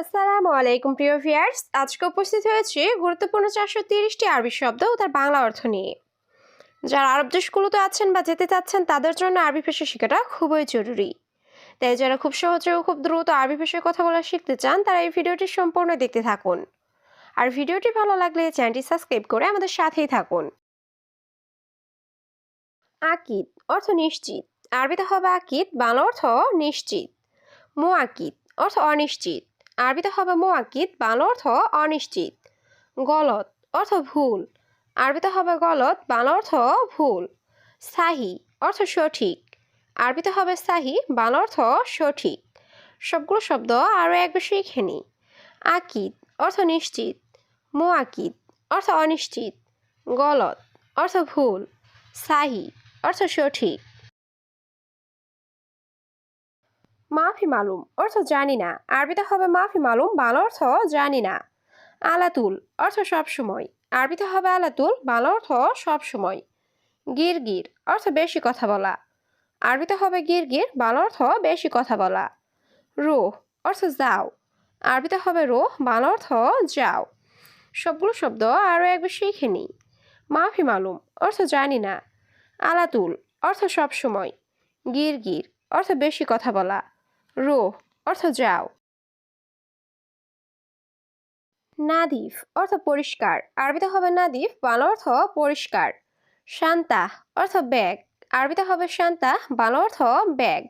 আসসালামু আলাইকুম, প্রিয় ভিয়ার্স আজকে উপস্থিত হয়েছে গুরুত্বপূর্ণ চারশো তিরিশটি আরবি শব্দ ও তার বাংলা অর্থ নিয়ে। যারা আরব দেশগুলোতে আছেন বা যেতে চাচ্ছেন, তাদের জন্য আরবি ভাষা শেখাটা খুবই জরুরি। তাই যারা খুব সহজে ও খুব দ্রুত আরবি ভাষায় কথা বলা শিখতে চান, তারা এই ভিডিওটি সম্পূর্ণ দেখতে থাকুন। আর ভিডিওটি ভালো লাগলে চ্যানেলটি সাবস্ক্রাইব করে আমাদের সাথেই থাকুন। আকিদ, অর্থ নিশ্চিত। আরবিতে হবে আকিদ, বাংলা অর্থ নিশ্চিত। মোয়াকিদ অর্থ অনিশ্চিত। আরবিতে হবে মোয়াকিদ বাংলা অর্থ অনিশ্চিত। গলত, অর্থ ভুল। আরবিতে হবে গলত, বাংলা অর্থ ভুল। সাহি, অর্থ সঠিক। আরবিতে হবে সাহি, বাংলা অর্থ সঠিক। সবগুলো শব্দ আরও এক শিখে নিই। আকিদ, অর্থ নিশ্চিত। মোয়াকিদ অর্থ অনিশ্চিত। গলত, অর্থ ভুল। সাহি, অর্থ সঠিক। মাফি মালুম, অর্থ জানি না। আরবিতে হবে মাফি মালুম, বাংলা অর্থ জানি না। আলাতুল, অর্থ সবসময় আরবিতে হবে আলাতুল, বাংলা অর্থ সবসময় গির গির অর্থ বেশি কথা বলা। আরবিতে হবে গির গির বাংলা অর্থ বেশি কথা বলা। রোহ, অর্থ যাও। আরবিতে হবে রোহ, বাংলা অর্থ যাও। সবগুলো শব্দ আরও একবার শিখে নিই। মাফি মালুম, অর্থ জানি না। আলাতুল, অর্থ সবসময় গির গির অর্থ বেশি কথা বলা। রো অর্থ যাও। নাদিফ, অর্থ পরিষ্কার। আরবিতে হবে নাদিফ, বাংলা অর্থ পরিষ্কার। শান্তা, অর্থ ব্যাগ। আরবিতে হবে শান্তা, বাংলা অর্থ ব্যাগ।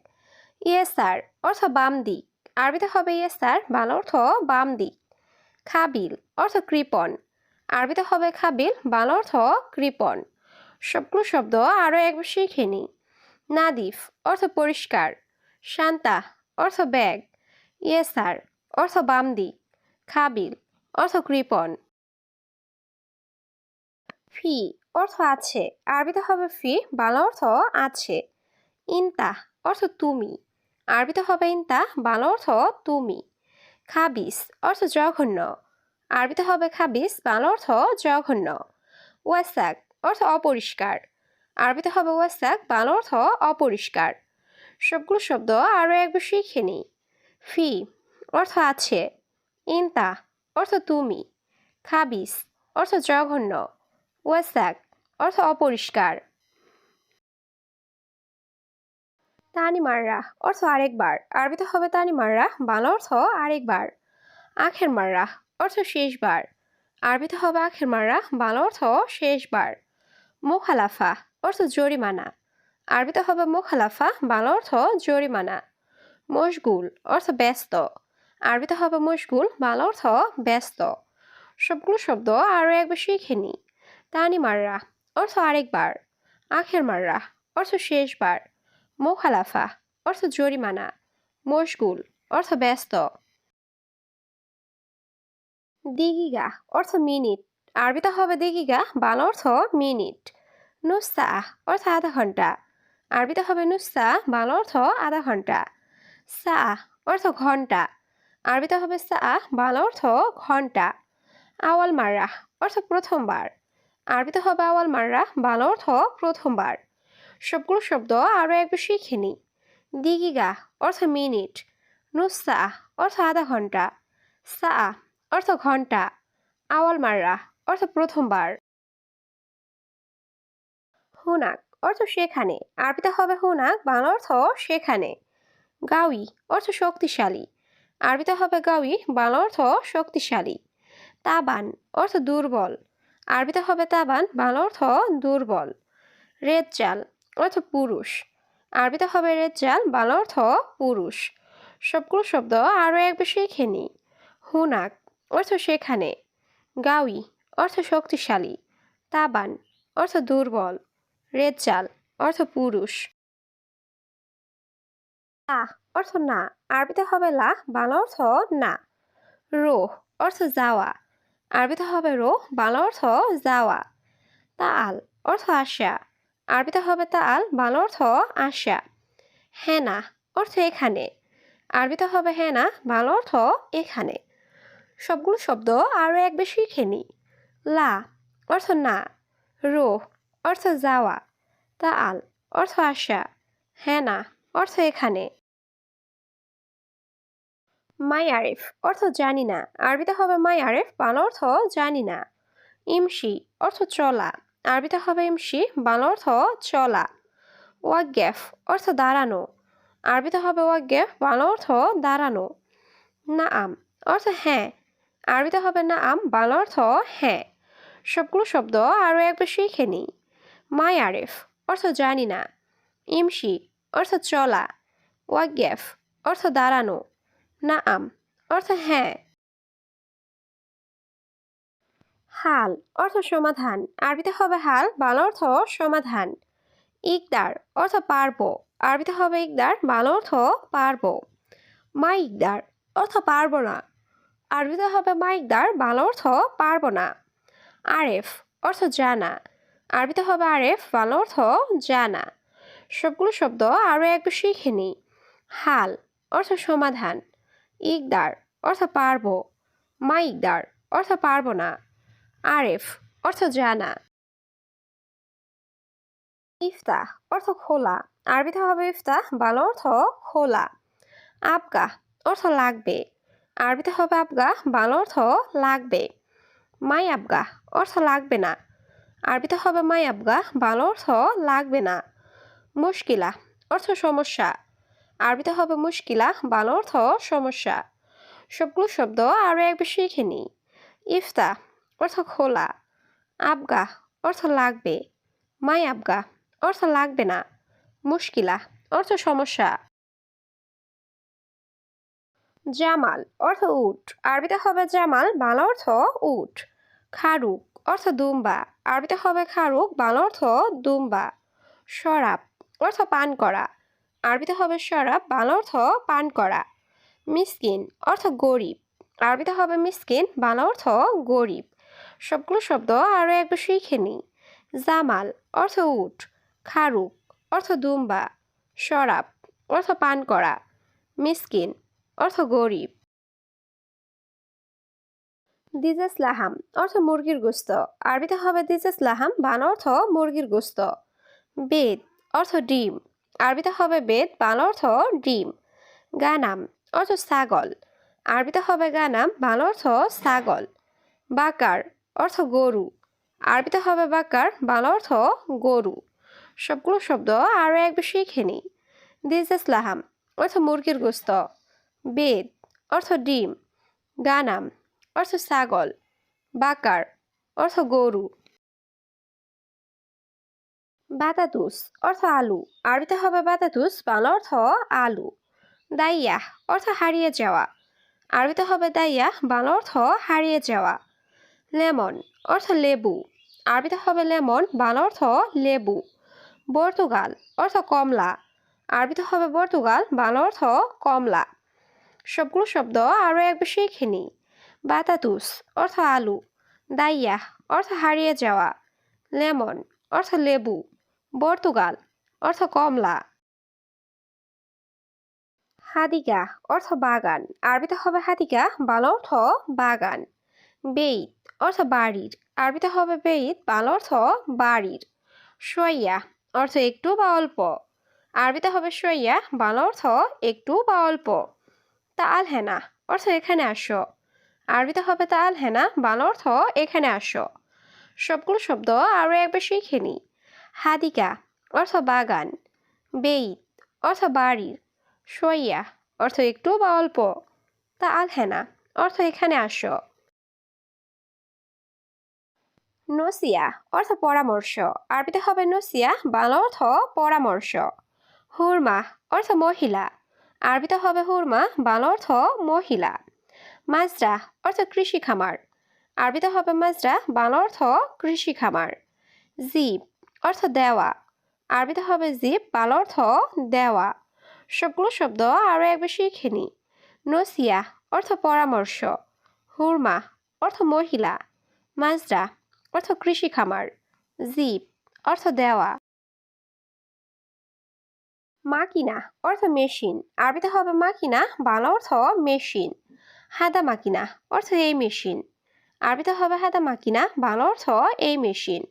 ইয়েসার, অর্থ বাম দিক। আরবিতে হবে ইয়েসার, বাংলা অর্থ বাম দিক। খাবিল, অর্থ কৃপণ। আরবিতে হবে খাবিল, বাংলা অর্থ কৃপণ। সবগুলো শব্দ আরও একবার শিখে নিই। নাদিফ, অর্থ পরিষ্কার। শান্তা অর্থ ব্যাগ ইয়েসার অর্থ বাম দিক খাবিল, অর্থ কৃপন। ফি, অর্থ আছে, আরবিতে হবে ফি, বাংলা অর্থ আছে। ইনতা, অর্থ তুমি, আরবিতে হবে ইনতা, বাংলা অর্থ তুমি। খাবিস, অর্থ জঘন্য, আরবিতে হবে খাবিস, বাংলা অর্থ জঘন্য। ওয়াসাক, অর্থ অপরিষ্কার, আরবিতে হবে ওয়াসাক, বাংলা অর্থ অপরিষ্কার। সবগুলো শব্দ আরও একবার শিখে নিই। ফি অর্থ আছে। ইনতা অর্থ তুমি। খাবিস অর্থ জঘন্য। ওয়াসাক অর্থ অপরিষ্কার। তানি মাররা অর্থ আরেকবার। আরবিতে হবে তানি মাররা বাংলা অর্থ আরেকবার। আখের মাররা অর্থ শেষবার। আরবিতে হবে আখের মাররা বাংলা অর্থ শেষবার। মোখালাফা অর্থ জরিমানা। আরবিতে হবে মোখালাফা, বাংলা অর্থ জরিমানা। মশগুল অর্থ ব্যস্ত। আরবিতে হবে মশগুল, বাংলা অর্থ ব্যস্ত। সবগুলো শব্দ আরও একবার শিখে নিই তানি মাররা অর্থ আরেকবার। আখের মাররা অর্থ শেষবার। মোখালাফা অর্থ জরিমানা। মশগুল অর্থ ব্যস্ত। দিগিগা অর্থ মিনিট। আরবিতে হবে দিগিগা, বাংলা অর্থ মিনিট। নুস্তা অর্থ আধা ঘণ্টা। আরবিতে হবে নুস্তা বাংলা অর্থ আধা ঘণ্টা। সা অর্থ ঘণ্টা। আরবিতে হবে সা, বাংলা অর্থ ঘণ্টা। আওয়াল মাররা অর্থ প্রথমবার। আরবিতে হবে আওয়াল মাররা, বাংলা অর্থ প্রথমবার। সবগুলো শব্দ আরও একবার শিখে নিই দিগিগা অর্থ মিনিট। নুসা অর্থ আধা ঘণ্টা। সা অর্থ ঘণ্টা। আওয়াল মাররা অর্থ প্রথমবার। হুনাক অর্থ সেখানে। আরবিতে হবে হুনাক বাংলা অর্থ সেখানে। গাউই অর্থ শক্তিশালী। আরবিতে হবে গাউই বাংলা অর্থ শক্তিশালী। তাবান, অর্থ দুর্বল। আরবিতে হবে তাবান বাংলা অর্থ দুর্বল। রেজ্জাল, অর্থ পুরুষ। আরবিতে হবে রেজ্জাল বাংলা অর্থ পুরুষ। সবগুলো শব্দ আরও একবার শিখে নিই হুনাক, অর্থ সেখানে। গাউই অর্থ শক্তিশালী। তাবান, অর্থ দুর্বল। রেজ্জাল অর্থ পুরুষ। আহ অর্থ না। আরবিতে হবে লা, বাংলা অর্থ না। রোহ অর্থ যাওয়া। আরবিতে হবে রোহ বাংলা অর্থ যাওয়া। তাল, অর্থ আশা আরবিতে হবে তাল, বাংলা অর্থ আশা হেনা, অর্থ এখানে। আরবিতে হবে হেনা, বাংলা অর্থ এখানে। সবগুলো শব্দ আরও এক বেশি শিখে নিই লা, অর্থ না। রোহ অর্থ যাওয়া। তাল অর্থ আশা। হ্যাঁ না, অর্থ এখানে। মাই আরিফ, অর্থ জানি না। আরবিতে হবে মাই আরিফ, বাংলা অর্থ জানি না। ইমসি অর্থ চলা। আরবিতে হবে ইমশি, বাংলা অর্থ চলা। ওয়াগ্যাফ অর্থ দাঁড়ানো। আরবিতে হবে ওয়াগ্যাফ বাংলা অর্থ দাঁড়ানো। না আম অর্থ হ্যাঁ। আরবিতে হবে না আম বাংলা অর্থ হ্যাঁ। সবগুলো শব্দ আরও একবার শিখে নিই। মাই আরিফ অর্থ জানি না ইমশি, অর্থ চলা ওয়াগ্যাফ অর্থ দাঁড়ানো না আম অর্থ হ্যাঁ। হাল, অর্থ সমাধান, আরবিতে হবে হাল, বাংলা অর্থ সমাধান। ইকদার, অর্থ পারব, আরবিতে হবে ইকদার, বাংলা অর্থ পারব। মা ইকদার অর্থ পারব না, আরবিতে হবে মা ইকদার বাংলা অর্থ পারব না। আরেফ, অর্থ জানা আরবিতে হবে আরেফ, বাংলা অর্থ জানা। সবগুলো শব্দ আরও একটু শিখে নিই। হাল অর্থ সমাধান। ইকদার অর্থ পারব। মা ইকদার অর্থ পারব না। আরেফ অর্থ জানা। ইফতাহ অর্থ খোলা। আরবিতে হবে ইফতাহ, বাংলা অর্থ খোলা। আবগা অর্থ লাগবে। আরবিতে হবে আবগা, বাংলা অর্থ লাগবে। মাই আবগা অর্থ লাগবে না। আরবিতে হবে মাই আবগা বাংলা অর্থ লাগবে না। মুশকিলা, অর্থ সমস্যা। আরবিতে হবে মুশকিলা বাংলা অর্থ সমস্যা। সবগুলো শব্দ আরও একবার শিখে ইফতা, অর্থ খোলা। আবগা, অর্থ লাগবে। মাই আবগা, অর্থ লাগবে না। মুশকিলা, অর্থ সমস্যা। জামাল, অর্থ উট। আরবিতে হবে জামাল বাংলা অর্থ উট। খারুক অর্থ দুম্বা। আরবিতে হবে খারুক, বাংলা অর্থ দুম্বা। শরাব অর্থ পান করা। আরবিতে হবে শরাব, বাংলা অর্থ পান করা। মিসকিন অর্থ গরিব। আরবিতে হবে মিসকিন, বাংলা অর্থ গরিব। সবগুলো শব্দ আরও একবার শিখে নিই। জামাল অর্থ উট। খারুক অর্থ দুম্বা। শরাব অর্থ পান করা। মিসকিন অর্থ গরিব। দিজাস লাহাম অর্থ মুরগির গোস্ত। আরবিতে হবে দিজাস লাহাম বান অর্থ মুরগির গোস্ত। বেদ অর্থ ডিম। আরবিতে হবে বেদ, বান অর্থ ডিম। গানাম অর্থ ছাগল। আরবিতে হবে গানাম, বান অর্থ ছাগল। বাকার অর্থ গরু। আরবিতে হবে বাকার, বান অর্থ গরু। সবগুলো শব্দ আরও একবার শিখে নিই। দিজাস লাহাম অর্থ মুরগির গোস্ত। বেদ অর্থ ডিম। গানাম অর্থ ছাগল, বাকার, অর্থ গরু। বাতাতুস, অর্থ আলু। আরবিতে হবে বাতাতুস, বাংলা অর্থ আলু। দাইয়া অর্থ হারিয়ে যাওয়া। আরবিতে হবে দাইয়া বাংলা অর্থ হারিয়ে যাওয়া। লেমন, অর্থ লেবু। আরবিতে হবে লেমন, বাংলা অর্থ লেবু। পর্তুগাল, অর্থ কমলা। আরবিতে হবে পর্তুগাল, বাংলা অর্থ কমলা। সবগুলো শব্দ আরও একবার শিখে নিই বাতাতুস, অর্থ আলু। দাইয়া অর্থ হারিয়ে যাওয়া। লেমন, অর্থ লেবু। বর্তুগাল অর্থ কমলা। হাদিকা, অর্থ বাগান। আরবিতে হবে হাদিকা, বাংলা অর্থ বাগান। বেইত, অর্থ বাড়ির। আরবিতে হবে বেইত, বাংলা অর্থ বাড়ির। সইয়া অর্থ একটু বা অল্প। আরবিতে হবে সইয়া বাংলা অর্থ একটু বা অল্প। তা আলহেনা অর্থ এখানে আসো। আরবিতে হবে তা আল হেনা বাংলা অর্থ এখানে আসো। সবগুলো শব্দ আরও একবার শিখে নিই। হাদিকা, অর্থ বাগান। বেইত, অর্থ বাড়ির সইয়া অর্থ একটু বা অল্প। তা আল হেনা অর্থ এখানে আসো। নসিয়া, অর্থ পরামর্শ। আরবিতে হবে নসিয়া, বাংলা অর্থ পরামর্শ। হুরমা, অর্থ মহিলা। আরবিতে হবে হুরমা, বাংলা অর্থ মহিলা। মাজরা অর্থ কৃষি খামার। আরবিতে হবে মাজরা, বাংলা অর্থ কৃষি খামার। জিপ অর্থ দেওয়া। আরবিতে হবে জিপ বাংলা অর্থ দেওয়া। সবগুলো শব্দ আরও একবার শিখে নিই। নসিয়া অর্থ পরামর্শ। হুরমা অর্থ মহিলা। মাজরা অর্থ কৃষি খামার। জিপ অর্থ দেওয়া। মাকিনা অর্থ মেশিন। আরবিতে হবে মাকিনা, বাংলা অর্থ মেশিন। হাদা মাকিনা, অর্থ এই মেশিন। আরবিতে হবে হাদা মাকিনা, বাংলা অর্থ এই মেশিন।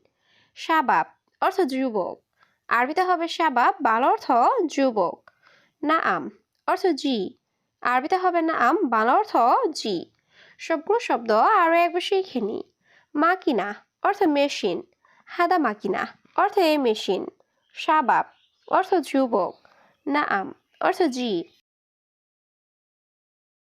শাবাব, অর্থ যুবক। আরবিতে হবে শাবাব, বাংলা অর্থ যুবক। না আম অর্থ জি। আরবিতে হবে না আম বাংলা অর্থ জি। সবগুলো শব্দ আরও একবার শিখে নিই মাকিনা, অর্থ মেশিন। হাদা মাকিনা, অর্থ এই মেশিন। শাবাব, অর্থ যুবক। না আম অর্থ জি।